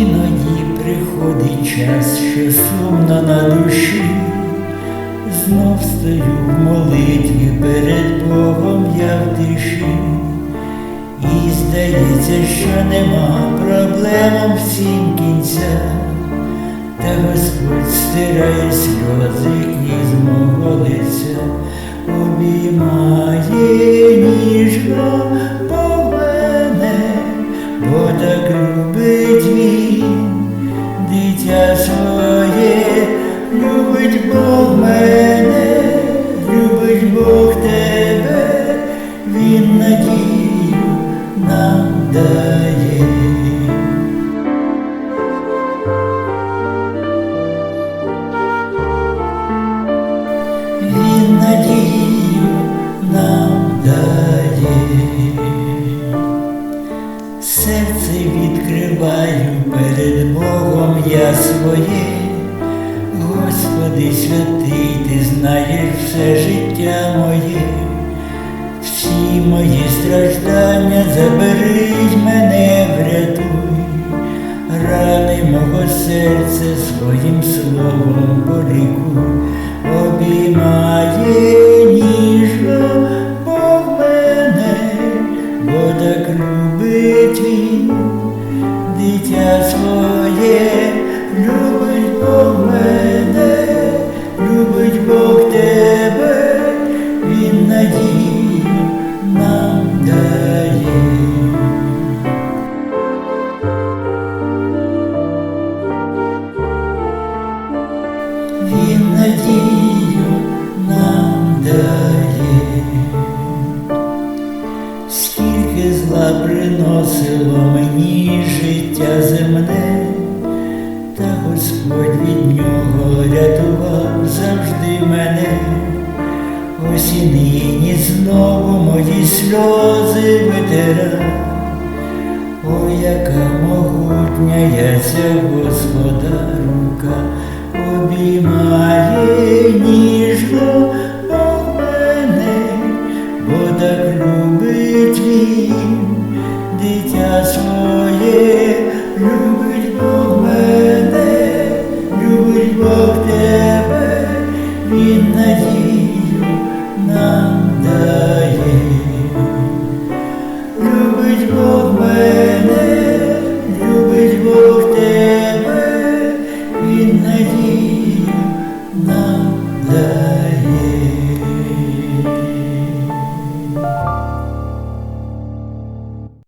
Іноді приходить час, що сумно на душі, знов стою в молитві перед Богом я в тиші. І здається, що нема проблем всім кінця, та Господь стирає сльози із мого лиця обіймає. Дає. Він надію нам дає. Серце відкриваю перед Богом я своє, Господи святий, ти знаєш все життя моє, всі мої страждання заберіть мене, врятуй, рани мого серця своїм словом полікуй, обіймає ніжно Бог мене, бо так любить він, дитя своє, Він надію нам дає, скільки зла приносило мені життя земне, та Господь від нього рятував і нині знову мої сльози витира. О, яка могутня я ця Господа рука обіймає ніжно Бог мене, бо так любить він, дитя своє,